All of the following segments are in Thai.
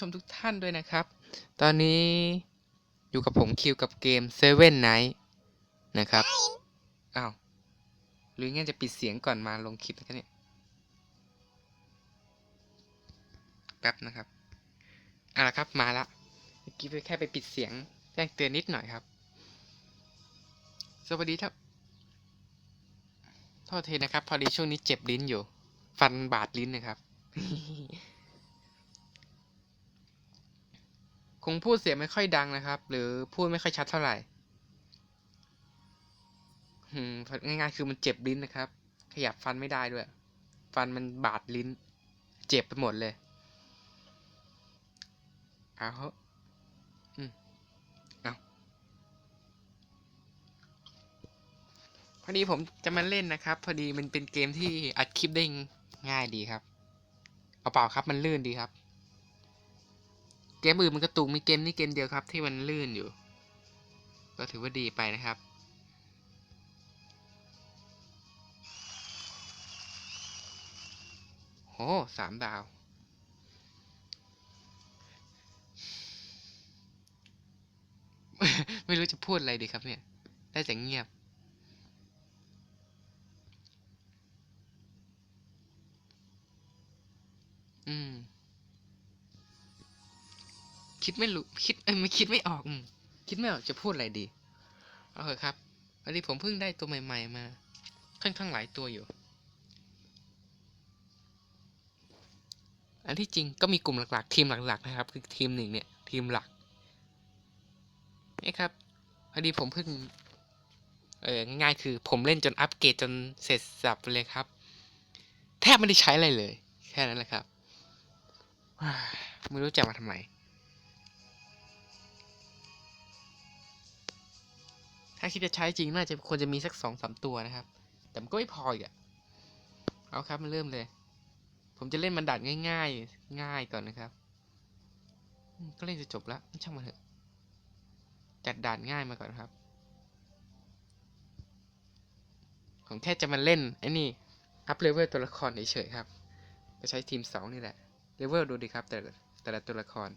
ชมทุกท่านด้วยนะครับ ตอนนี้อยู่กับผมคิวกับเกม Seven Night นะครับ อ้าวหรืองั้นจะปิดเสียงก่อนมาลงคลิปนะครับเนี่ย แป๊บนะครับเอาละครับมาละเมื่อกี้แค่ไปปิดเสียงแจ้งเตือนนิดหน่อยครับ สวัสดีครับโทษทีนะครับ พอดีช่วงนี้เจ็บลิ้นอยู่ ฟันบาดลิ้นนะครับ คงพูดเสียงไม่ค่อยดังนะครับ หรือพูดไม่ค่อยชัดเท่าไหร่ง่ายๆคือมันเจ็บลิ้นนะครับ ขยับฟันไม่ได้ด้วย ฟันมันบาดลิ้น เจ็บไปหมดเลยเอาเถอะอืมเอาพอดีผมจะมาเล่นนะครับ พอดีมันเป็นเกมที่อัดคลิปได้ง่ายดีครับ เอาเปล่าครับมันลื่นดีครับ เกมอื่นมันกระตุกมีเกมนี้เกมเดียวครับ ที่มันลื่นอยู่ ก็ถือว่าดีไปนะครับ โหสามดาว ไม่รู้จะพูดอะไรดีครับเนี่ย ได้แต่เงียบอืม คิดไม่รู้คิดเอ้ยไม่คิดไม่ออกอคิดไม่ออกจะพูดอะไรดีเอาเถอะครับพอดีผมเพิ่งได้ตัวใหม่ ๆ มาค่อนข้างหลายตัวอยู่ อันที่จริงก็มีกลุ่มหลักๆ ทีมหลัก ๆ นะครับ คือทีมหนึ่งเนี่ย ทีมหลักนี่ครับพอดีผมเพิ่งเออง่ายคือผมเล่นจนอัปเกรดจนเสร็จสับเลยครับ แทบไม่ได้ใช้อะไรเลย แค่นั้นแหละครับ ไม่รู้จะมาทำไม ถ้าคิดจะใช้จริงน่าจะควรจะมีสักสองสามตัวนะครับ แต่มันก็ไม่พออีกอะเอาครับมาเริ่มเลย ผมจะเล่นมันดัดง่าย ๆ ง่ายก่อนนะครับ ก็เล่นจะจบแล้วช่างมันเถอะ จัดด่านง่ายมาก่อนครับ ผมแค่จะมาเล่นไอ้นี่อัพเลเวลตัวละครเฉยๆครับ ก็ใช้ทีมสองนี่แหละ เลเวลดูดิครับ แต่แต่ละตัวละคร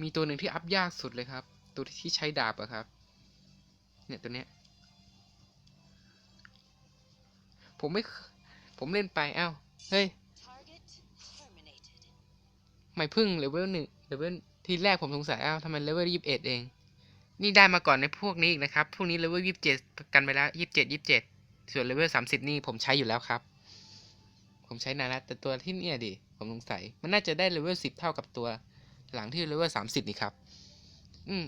มีตัวหนึ่งที่อัพยากสุดเลยครับ ตัวที่ใช้ดาบอะครับ เนี่ยตัวเนี้ย ผมไม่ ผมเล่นไปเอ้าเฮ้ยไม่พึ่งเลเวลหนึ่งเลเวลทีแรกผมสงสัยอ้าวทำไมเลเวลยี่สิบเอ็ดเอง นี่ได้มาก่อนในพวกนี้อีกนะครับ พวกนี้เลเวลยี่สิบเจ็ดกันไปแล้วยี่สิบเจ็ดยี่สิบเจ็ดส่วนเลเวลสามสิบนี่ผมใช้อยู่แล้วครับ ผมใช้นานแล้วแต่ตัวที่เนี่ยดิ ผมสงสัย มันน่าจะได้เลเวลสิบเท่ากับตัว หลังที่เลเวลสามสิบนี่ครับ อืม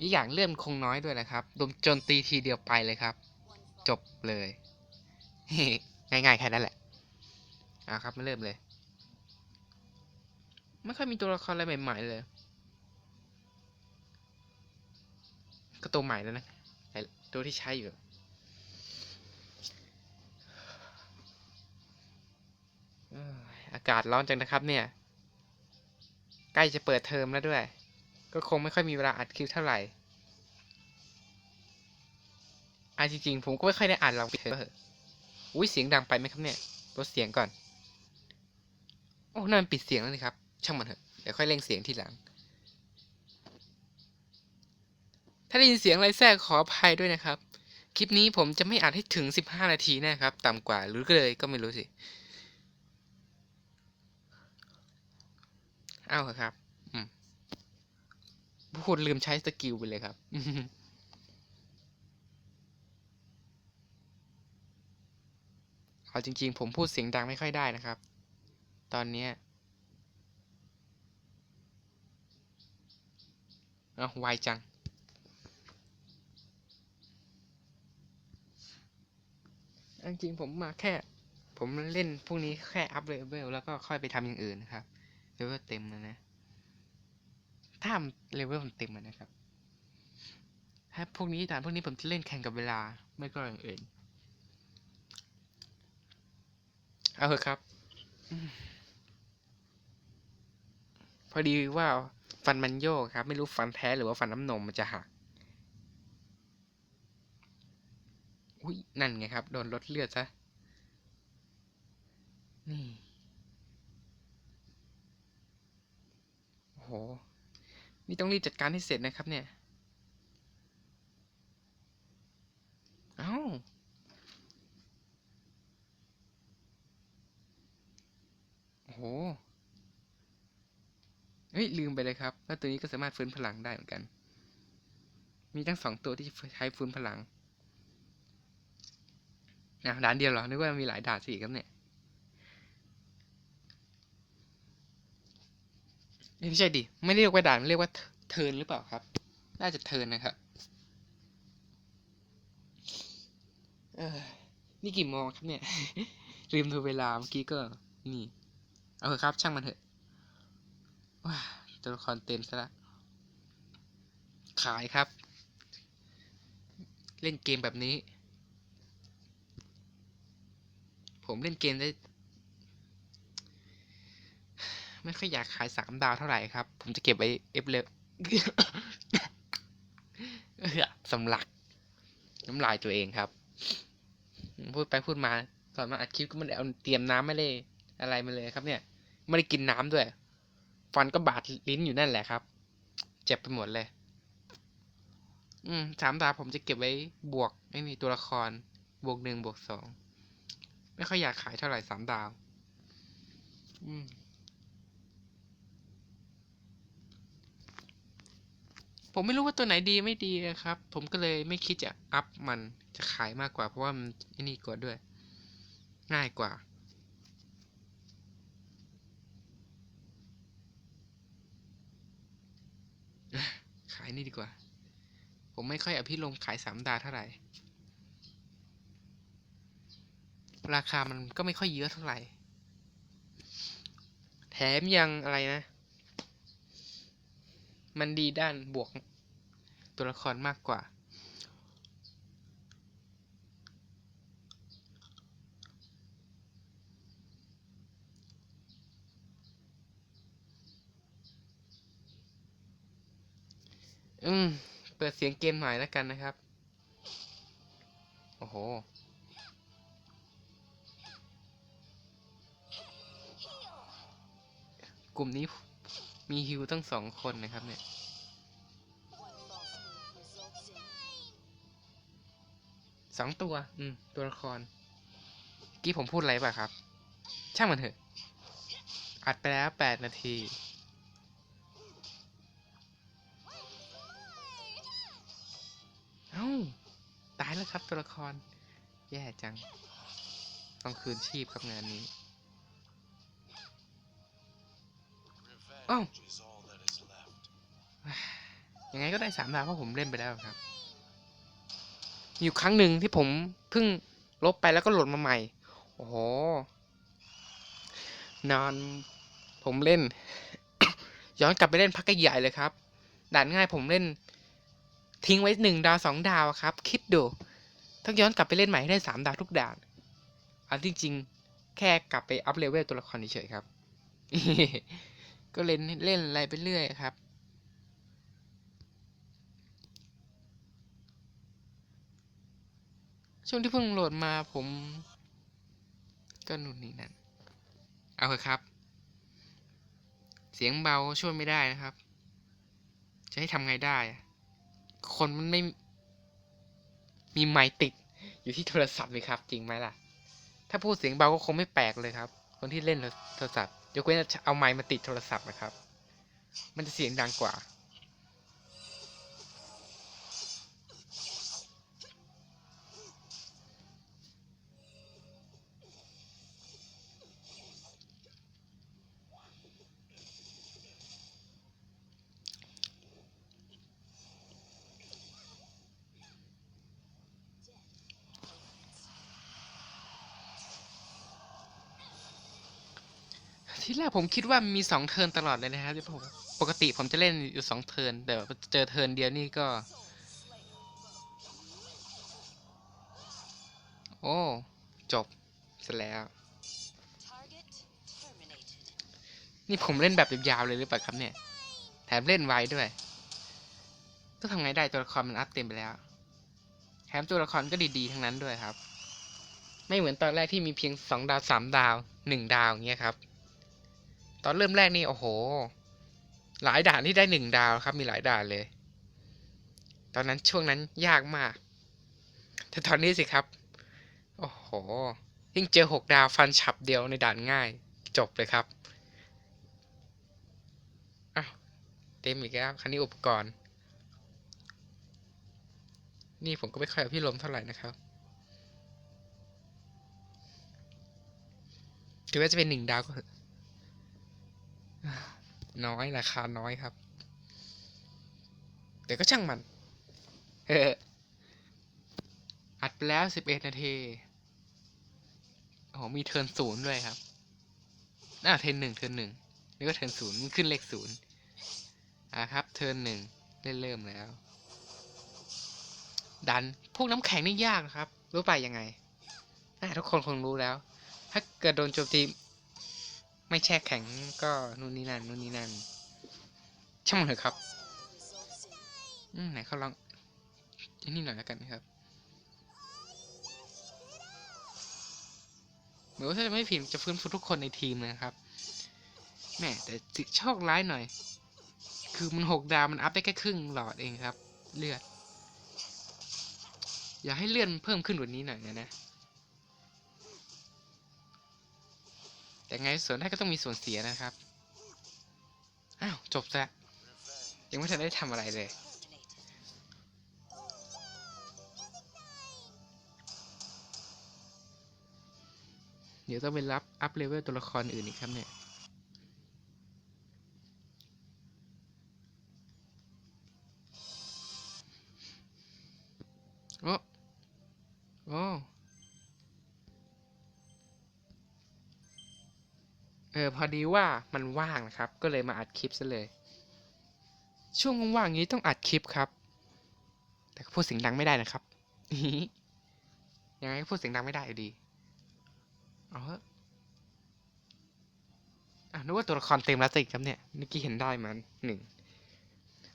อีกอย่างเลื่อนคงน้อยด้วยนะครับดนโจนตีทีเดียวไปเลยครับ จบเลย ง่ายๆแค่นั้นแหละเอาครับมาเริ่มเลย ไม่ค่อยมีตัวละครอะไรใหม่ๆเลย ก็ตัวใหม่แล้วนะแต่ตัวที่ใช้อยู่อากาศร้อนจังนะครับเนี่ย ใกล้จะเปิดเทอมแล้วด้วย ก็คงไม่ค่อยมีเวลาอัดคลิปเท่าไหร่อะจริงๆ ผมก็ไม่ค่อยได้อ่านหรอกเถอะอุ้ยเสียงดังไปไหมครับเนี่ยลดเสียงก่อน โอ้นั่นมันปิดเสียงแล้วนี่ครับ ช่างมันเถอะเดี๋ยวค่อยเร่งเสียงทีหลัง ถ้าได้ยินเสียงอะไรแทรกขออภัยด้วยนะครับ คลิปนี้ผมจะไม่อัดให้ถึง 15 นาทีแนะครับ ต่ำกว่าหรือก็เลยก็ไม่รู้สิ เอาเถอครับอืมพูดลืมใช้สกิลไปเลยครับ เอาจริง ๆ ผมพูดเสียงดังไม่ค่อยได้นะครับ ตอนเนี้ยเอาไวจังจริงๆผมมาแค่ ผมเล่นพวกนี้แค่อัพเลเวลแล้วก็ค่อยไปทำอย่างอื่นนะครับ เลเวลเต็มแล้วนะ ถ้าเลเวลมันเต็มนะครับ ถ้าพวกนี้แต่พวกนี้ผมจะเล่นแข่งกับเวลา ไม่ก็อย่างอื่น เอาเถอะครับ พอดีว่าฟันมันโยกครับ ไม่รู้ฟันแท้หรือว่าฟันน้ำนมมันจะหักออุ้ยนั่นไงครับ โดนลดเลือดซะ นี่ โอ้โหนี่ต้องรีบจัดการให้เสร็จนะครับเนี่ย เอ้าโอ้โห เฮ้ย ลืมไปเลยครับว่าตัวนี้ก็สามารถฟื้นพลังได้เหมือนกัน มีทั้งสองตัวที่ใช้ฟื้นพลังอะด่านเดียวเหรอ นึกว่ามีหลายด่านสิครับเนี่ยเอ้ย ไม่ใช่ดิไม่ได้เรียกว่าด่านเรียกว่าเทินหรือเปล่าครับ น่าจะเทินนะครับเออนี่กี่โมงครับเนี่ยลืมดูเวลาเมื่อกี้ก็ นี่ เอาเถอะครับ ช่างมันเถอะว้าตัวละครเต็มซะละขายครับ เล่นเกมแบบนี้ ผมเล่นเกมได้ ไม่ค่อยอยากขายสามดาวเท่าไหร่ครับ ผมจะเก็บไว้เอฟเลเออสำลัก น้ำลายตัวเองครับ พูดไปพูดมาตอนมาอัดคลิปก็ไม่ได้เอาเตรียมน้ำไม่ได้อะไรมาเลยครับ เนี่ย ไม่ได้กินน้ำด้วย ฟันก็บาดลิ้นอยู่นั่นแหละครับ เจ็บไปหมดเลย อืมสามดาวผมจะเก็บไว้บวก ไม่มีตัวละคร บวกหนึ่งบวกสอง ไม่ค่อยอยากขายเท่าไหร่สามดาว อืม ผมไม่รู้ว่าตัวไหนดีไม่ดีนะครับ ผมก็เลยไม่คิดจะอัพมันจะขายมากกว่า เพราะว่ามันนี่กว่าด้วย ง่ายกว่าขายนี่ดีกว่า ผมไม่ค่อยอภิรมขายสามดาเท่าไหร่ ราคามันก็ไม่ค่อยเยอะเท่าไหร่ แถมยังอะไรนะ มันดีด้านบวกตัวละครมากกว่า อืม เปิดเสียงเกมหน่อยแล้วกันนะครับ โอ้โหกลุ่มนี้ มีฮิวตั้งสองคนนะครับเนี่ย สองตัว อืม ตัวละคร กี้ผมพูดอะไรป่ะครับ ช่างมันเถอะ อัดไปแล้วแปดนาที เอ้า ตายแล้วครับตัวละคร แย่จัง ต้องคืนชีพครับงานนี้ Revenge is all that is left. ยังไงก็ได้สามดาวเพราะผมเล่นไปแล้วครับ อยู่ครั้งหนึ่งที่ผมเพิ่งลบไปแล้วก็โหลดมาใหม่ โอ้โห นานผมเล่น ย้อนกลับไปเล่นพักใหญ่เลยครับด่านง่ายผมเล่น ทิ้งไว้หนึ่งดาวสองดาวครับ คิดดูต้องย้อนกลับไปเล่นใหม่ให้ได้สามดาวทุกด่านอันจริงๆแค่กลับไปอัพเลเวลตัวละครเฉยๆครับ ก็เล่นเล่นอะไรไปเรื่อยครับ ช่วงที่เพิ่งโหลดมาผม ก็หนู่นนี่นั่นเอาเถอะครับ เสียงเบาช่วยไม่ได้นะครับ จะให้ทำไงได้ คนมันไม่มีไมค์ติดอยู่ที่โทรศัพท์เลยครับ จริงไหมล่ะ ถ้าพูดเสียงเบาก็คงไม่แปลกเลยครับ คนที่เล่นโทรศัพท์ ยกเว้นเอาไมค์มาติดโทรศัพท์นะครับ มันจะเสียงดังกว่า ที่แรกผมคิดว่ามีสองเทิร์นตลอดเลยนะครับที่ผมปกติผมจะเล่นอยู่สองเทิร์นแต่ว่าเจอเทิร์นเดียวนี่ก็ โอ้ จบเสร็จแล้ว นี่ผมเล่นแบบยาวๆเลยหรือเปล่าครับเนี่ย แถมเล่นไวด้วย ก็ทำไงได้ตัวละครมันอัพเต็มไปแล้วแถมตัวละครก็ดีๆทั้งนั้นด้วยครับ ไม่เหมือนตอนแรกที่มีเพียงสองดาวสามดาวหนึ่งดาวอย่างเงี้ยครับ ตอนเริ่มแรกนี่โอ้โห หลายด่านที่ได้หนึ่งดาวครับ มีหลายด่านเลย ตอนนั้นช่วงนั้นยากมาก แต่ตอนนี้สิครับ โอ้โห ยิ่งเจอหกดาวฟันฉับเดียวในด่านง่าย จบเลยครับอ้าวเต็มอีกแล้วคันนี้อุปกรณ์ นี่ผมก็ไม่ค่อยเอาพี่ลมเท่าไหร่นะครับถือว่าจะเป็นหนึ่งดาวก็เถอะ น้อยราคาน้อยครับ แต่ก็ช่างมัน เอออัดไปแล้วสิบเอ็ดนาทีโอ้มีเทิร์นศูนย์ด้วยครับอ่าเทิร์นหนึ่งเทิร์นหนึ่งนี่ก็เทิร์นศูนย์มันขึ้นเลขศูนย์อะครับ เทิร์นหนึ่งเล่นเริ่มแล้ว ดันพวกน้ำแข็งนี่ยากนะครับ รู้ไปยังไงอะทุกคนคงรู้แล้ว ถ้าเกิดโดนโจมตี ไม่แช่แข็งก็นู่นนี่นั่นนู่นนี่นั่นช่างมันเถอะครับอืมไหนเขาลองอันนี้หน่อยแล้วกันนะครับเหมือนว่าถ้าจะไม่ผิดจะฟื้นฟูทุกคนในทีมนะครับแม่แต่สิโชคร้ายหน่อย คือมันหกดาวมันอัพได้แค่ครึ่งหลอดเองครับ เลือด อยากให้เลื่อนเพิ่มขึ้นกว่านี้หน่อยนะนะ แต่ไงส่วนได้ก็ต้องมีส่วนเสียนะครับ อ้าว จบซะยังไม่ทันได้ทำอะไรเลย เดี๋ยวต้องไปรับอัพเลเวลตัวละครอื่นอีกครับเนี่ย ออพอดีว่ามันว่างนะครับ ก็เลยมาอัดคลิปซะเลย ช่วงว่างๆนี้ต้องอัดคลิปครับ แต่พูดเสียงดังไม่ได้นะครับยังไงก็พูดเสียงดังไม่ได้อยู่ดีเอาเอะอะนึกว่าตัวละครเต็มแล้วสิครับเนี่ยเมื่อกี้เห็นได้มันหนึ่ง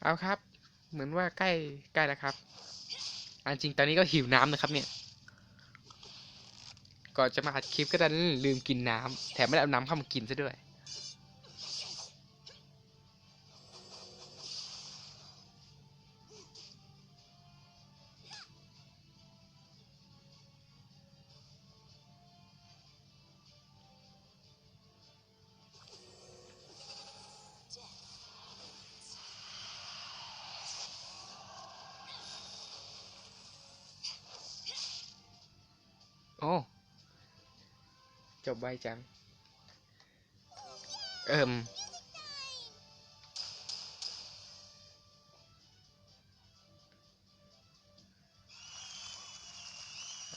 เอาครับ เหมือนว่าใกล้ใกล้แล้วครับอันจริงตอนนี้ก็หิวน้ำนะครับเนี่ย ก่อนจะมาอัดคลิปก็ดันลืมกินน้ำแถมไม่ได้เอาน้ำเข้ามากินซะด้วย จบไวจัง เอิม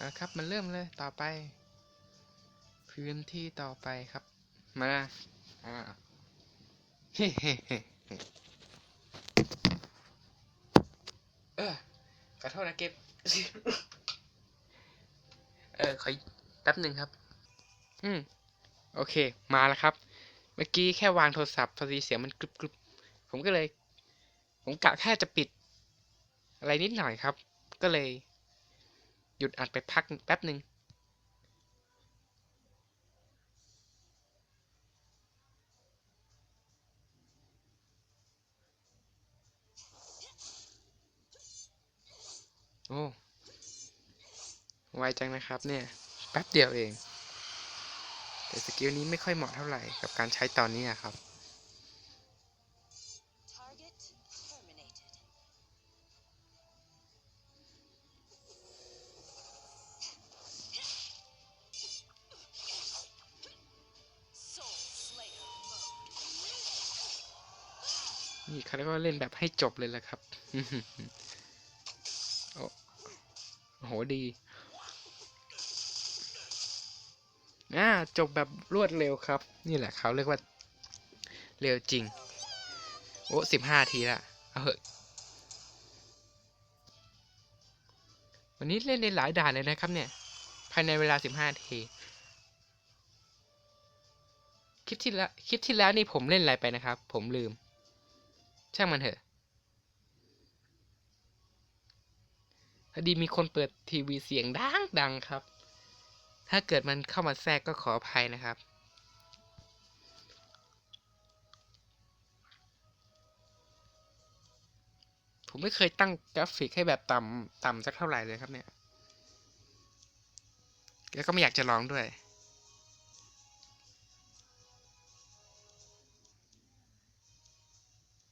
อะครับ มันเริ่มเลยต่อไป พื้นที่ต่อไปครับ มาอ่าเฮ้เฮ้เฮ้เฮ้เออขอโทษนะเก็บ เออ ขอแป๊บหนึ่งครับ อืม โอเค มาแล้วครับ เมื่อกี้แค่วางโทรศัพท์พอดีเสียงมันกรุบกรุบผมก็เลย ผมกะแค่จะปิด อะไรนิดหน่อยครับ ก็เลย หยุดอัดไปพักแป๊บหนึ่งโอ้ ไวจังนะครับเนี่ย แป๊บเดียวเอง แต่สกิลนี้ไม่ค่อยเหมาะเท่าไหร่กับการใช้ตอนนี้อะครับนี่เขาเรียกว่าเล่นแบบให้จบเลยแหละครับ โอ้โหดี อ่าจบแบบรวดเร็วครับ นี่แหละเขาเรียกว่าเร็วจริง โอ้สิบห้าทีละเอาเหอะวันนี้เล่นในหลายด่านเลยนะครับเนี่ย ภายในเวลาสิบห้าที คลิปที่แล้วคลิปที่แล้วนี่ผมเล่นอะไรไปนะครับ ผมลืม ช่างมันเถอะพอดีมีคนเปิดทีวีเสียงดังดังครับ ถ้าเกิดมันเข้ามาแทรกก็ขออภัยนะครับ ผมไม่เคยตั้งกราฟิกให้แบบต่ำต่ำสักเท่าไหร่เลยครับเนี่ย แล้วก็ไม่อยากจะลองด้วย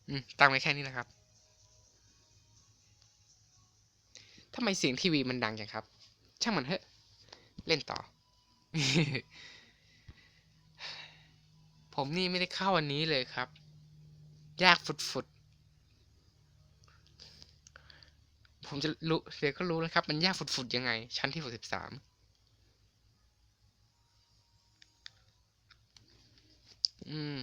อืมตั้งไว้แค่นี้นะครับทำไมเสียงทีวีมันดังจังครับ ช่างมันเถอะ เล่นต่อ ผมนี่ไม่ได้เข้าวันนี้เลยครับ ยากฟุดๆ ผมจะรู้เดี๋ยวก็รู้แล้วครับ มันยากฟุดๆยังไง ชั้นที่หกสิบสามอืม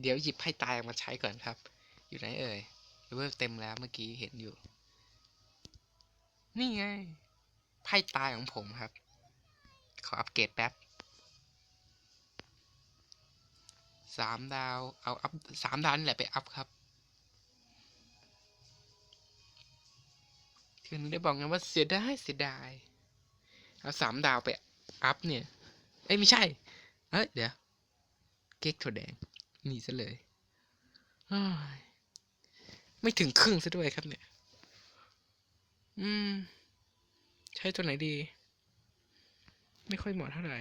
เดี๋ยวหยิบไพ่ตายออกมาใช้ก่อนครับ อยู่ไหนเอ่ยเลเวลเต็มแล้วเมื่อกี้เห็นอยู่ นี่ไงไพ่ตายของผมครับ ขออัปเกรดแป๊บสามดาว เอาอัพสามดาวนี่แหละไปอัพครับคือหนูได้บอกไงว่าเสียดายเสียดาย เอาสามดาวไปอัพเนี่ย เอ้ยไม่ใช่ เอ้ยเดี๋ยว เก๊กถั่วแดง นีซะเลยไม่ถึงครึ่งซะด้วยครับเนี่ย อืม ใช้ตัวไหนดี ไม่ค่อยเหมาะเท่าไหร่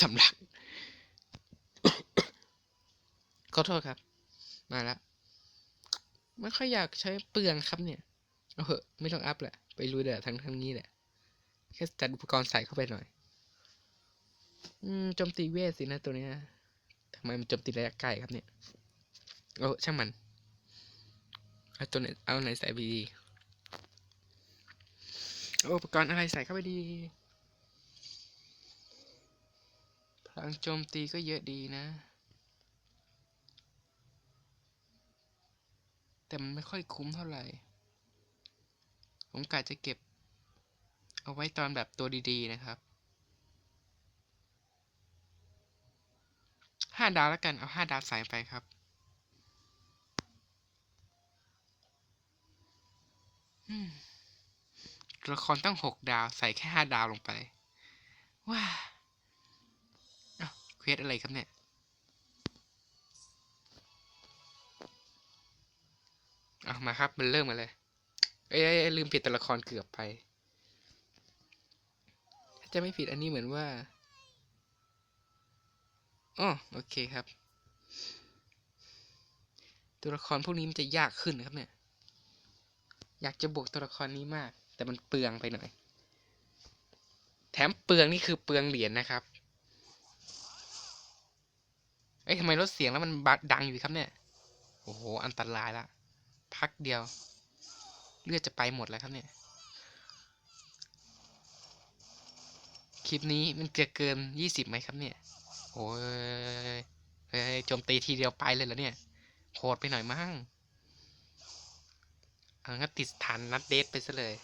สำลักขอโทษครับ มาแล้วไม่ค่อยอยากใช้เปลืองครับเนี่ย เอาเหอะ ไม่ต้องอัพแหละ ไปลุยเดี๋ยวทั้งทั้งนี้แหละ แค่จัดอุปกรณ์ใส่เข้าไปหน่อย อืมโจมตีเวทสินะตัวเนี้ย ทำไมมันโจมตีระยะไกลครับเนี่ยโอ้ช่างมันเอาตัวไหนเอาไหนใส่ไปดีอาอุปกรณ์อะไรใส่เข้าไปดี พลังโจมตีก็เยอะดีนะ แต่มันไม่ค่อยคุ้มเท่าไหร่ ผมกะจะเก็บ เอาไว้ตอนแบบตัวดีๆนะครับ ห้าดาวแล้วกันเอาห้าดาวใส่ไปครับตัวละครตั้งหกดาวใส่แค่ห้าดาวลงไปว้าอ้าเควสอะไรครับเนี่ยเอามาครับ มันเริ่มมาเลยเอ้ยเอ้ยเอ้ยลืมผิดตัวละครเกือบไป ถ้าจะไม่ผิดอันนี้เหมือนว่า อ๋อโอเคครับ ตัวละครพวกนี้มันจะยากขึ้นนะครับเนี่ย อยากจะบวกตัวละครนี้มาก แต่มันเปลืองไปหน่อย แถมเปลืองนี่คือเปลืองเหรียญนะครับ เอ้ยทำไมลดเสียงแล้วมันบดังอยู่ครับเนี่ย โอ้โห อันตรายละ พักเดียว เลือดจะไปหมดแล้วครับเนี่ยคลิปนี้มันจะเกินยี่สิบไหมครับเนี่ย โอ้ยเฮ้ยโจมตีทีเดียวไปเลยเหรอเนี่ยโหดไปหน่อยมั้งเอางั้นติดฐานนัดเดทไปซะเลย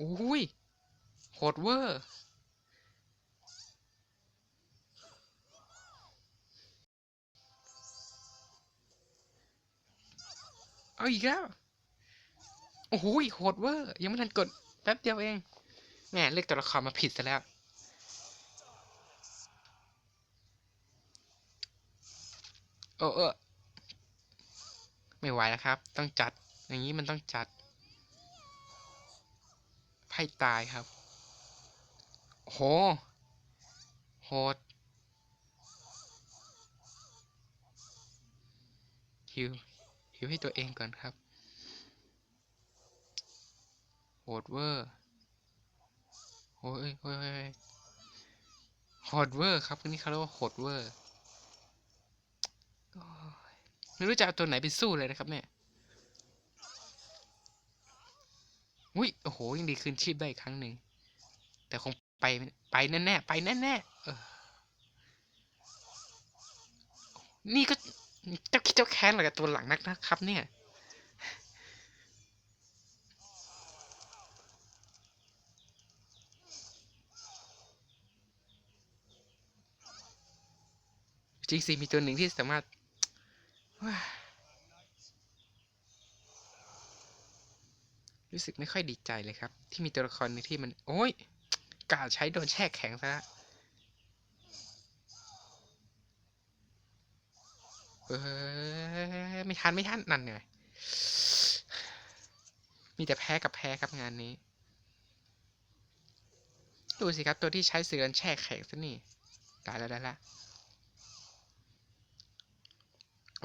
อุ้ยโหดเวอร์เอาอีกแล้ว โอ้โหโหดเวอร์ ยังไม่ทันกด แป๊บเดียวเอง แหม่เลือกตัวละครมาผิดซะแล้ว อ้เออไม่ไหวแล้วครับ ต้องจัด อย่างนี้มันต้องจัด ไพ่ตายครับ โห โหดฮิวฮิวให้ตัวเองก่อนครับ โหดเวอร์ โอ้ยโอ้ยโอ้ยโหดเวอร์ครับอันนี้เขาเรียกว่าโหดเวอร์ ไม่รู้จะเอาตัวไหนไปสู้เลยนะครับเนี่ยอุ้ยโอ้โหยังดีคืนชีพได้อีกครั้งหนึ่งแต่คงไปไปแน่แน่ไปแน่แน่นี่ก็เจ้าคิดเจ้าแค้นอะไรกับตัวหลังนักนะครับ เนี่ยจริงๆมีตัวหนึ่งที่สามารถ รู้สึกไม่ค่อยดีใจเลยครับ ที่มีตัวละครหนึงที่มัน โอ้ยกาใช้โดนแช่แข็งซะละเออไม่ทันไม่ทันนั่นไงมีแต่แพ้กับแพ้ครับงานนี้ ดูสิครับตัวที่ใช้เสือนแช่แข็งซะนี่ได้แล้วได้แล้ว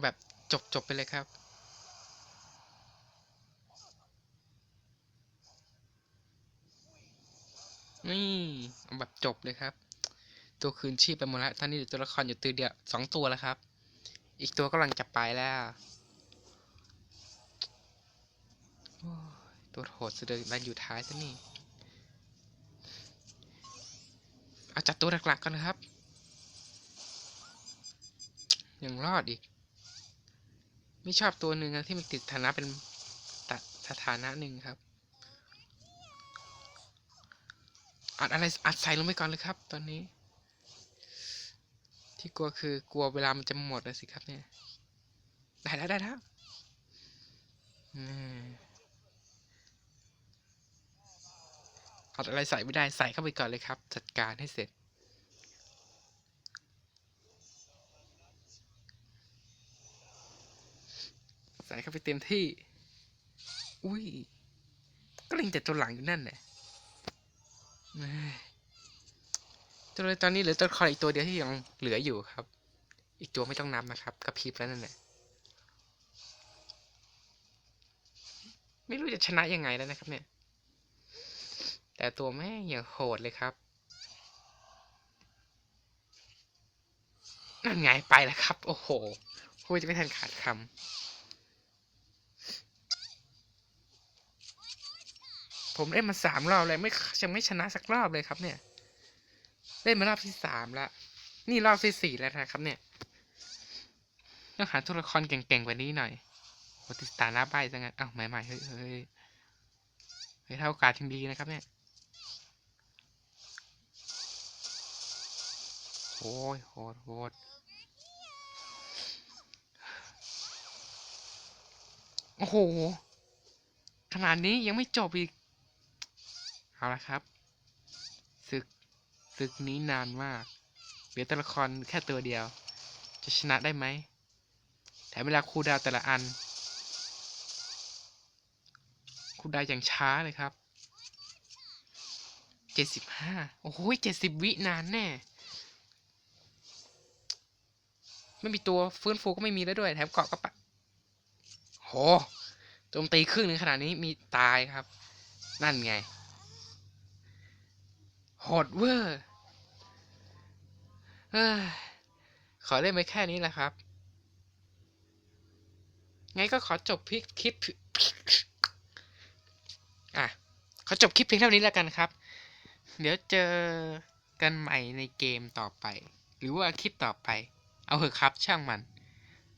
แบบ จบจบไปเลยครับ นี่แบบจบเลยครับ ตัวคืนชีพไปหมดแล้วตอนนี้เหลือตัวละครอยู่ตัวเดียวสองตัวแล้วครับ อีกตัวกำลังจะไปแล้วโอ้ยตัวโหดสุดเลยมันอยู่ท้ายซะนี่ เอาจัดตัวหลักๆกันนะครับ ยังรอดอีก ไม่ชอบตัวหนึ่งที่มันติดฐานะเป็นตัดสถานะหนึ่งครับ อัดอะไรอัดใส่ลงไปก่อนเลยครับ ตอนนี้ ที่กลัวคือกลัวเวลามันจะหมดแล้วสิครับเนี่ย ได้แล้วได้แล้วอัดอะไรใส่ไม่ได้ใส่เข้าไปก่อนเลยครับ จัดการให้เสร็จ ใส่เข้าไปเต็มที่ อุ้ย ก็เล็งแต่ตัวหลังอยู่นั่นแหละเอ้ยตัวเลยตอนนี้เหลือตัวคอยอีกตัวเดียวที่ยังเหลืออยู่ครับ อีกตัวไม่ต้องนับนะครับกระพริบแล้วนั่นแหละ ไม่รู้จะชนะยังไงแล้วนะครับ เนี่ย แต่ตัวแม่งอย่างโหดเลยครับนั่นไงไปแล้วครับ โอ้โหพูดจะไม่ทันขาดคำ ผมเล่นมาสามรอบเลยไม่ยังไม่ชนะสักรอบเลยครับเนี่ย เล่นมารอบที่สามละนี่รอบที่สี่แล้วนะครับเนี่ยต้องหาตัวละครเก่งๆกว่านี้หน่อยโหติดตาหน้าใบซะงั้นอ้าวใหม่ๆเฮ้ยเฮ้ยเฮ้ยเท่าโอกาสทีมดีนะครับเนี่ยโอ้ยโหดโหดโอ้โห ขนาดนี้ยังไม่จบอีก เอาละครับศึกศึกนี้นานมากเหลือตัวละครแค่ตัวเดียว จะชนะได้ไหมแถมเวลาคูดาวแต่ละอัน คูดาวอย่างช้าเลยครับเจ็ดสิบห้าโอ้โหเจ็ดสิบวินานแน่ ไม่มีตัวฟื้นฟูก็ไม่มีแล้วด้วย แถมเกาะก็ปะโหโจมตีครึ่งหนึ่งขนาดนี้มีตายครับ นั่นไง หดเวอร์ขอเล่นไปแค่นี้แหละครับ ไงก็ขอจบพิคลิปอะ ขอจบคลิปเพียงเท่านี้แล้วกันครับ เดี๋ยวเจอกันใหม่ในเกมต่อไป หรือว่าคลิปต่อไป เอาเถอะครับช่างมัน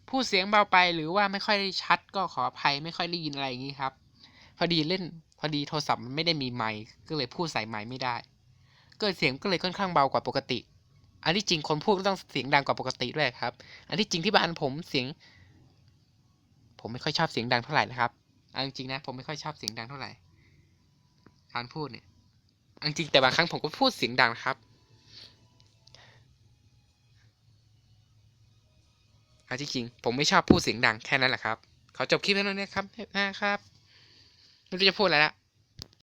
พูดเสียงเบาไปหรือว่าไม่ค่อยได้ชัดก็ขออภัยไม่ค่อยได้ยินอะไรอย่างนี้ครับ พอดีเล่น พอดีโทรศัพท์มันไม่ได้มีไมค์ก็เลยพูดใส่ไมค์ไม่ได้ กิดเสียงก็เลยค่อนข้างเบากว่าปกติ อันที่จริงคนพูดก็ต้องเสียงดังกว่าปกติด้วยครับ อันที่จริงที่บ้านผมเสียง ผมไม่ค่อยชอบเสียงดังเท่าไหร่นะครับเอาจริงนะผมไม่ค่อยชอบเสียงดังเท่าไหร่ การพูดเนี่ยเอาจริงแต่บางครั้งผมก็พูดเสียงดังนะครับเอาจริง ผมไม่ชอบพูดเสียงดังแค่นั้นแหละครับ ขอจบคลิปแล้วนะครับนะครับไม่รู้จะพูดอะไรละ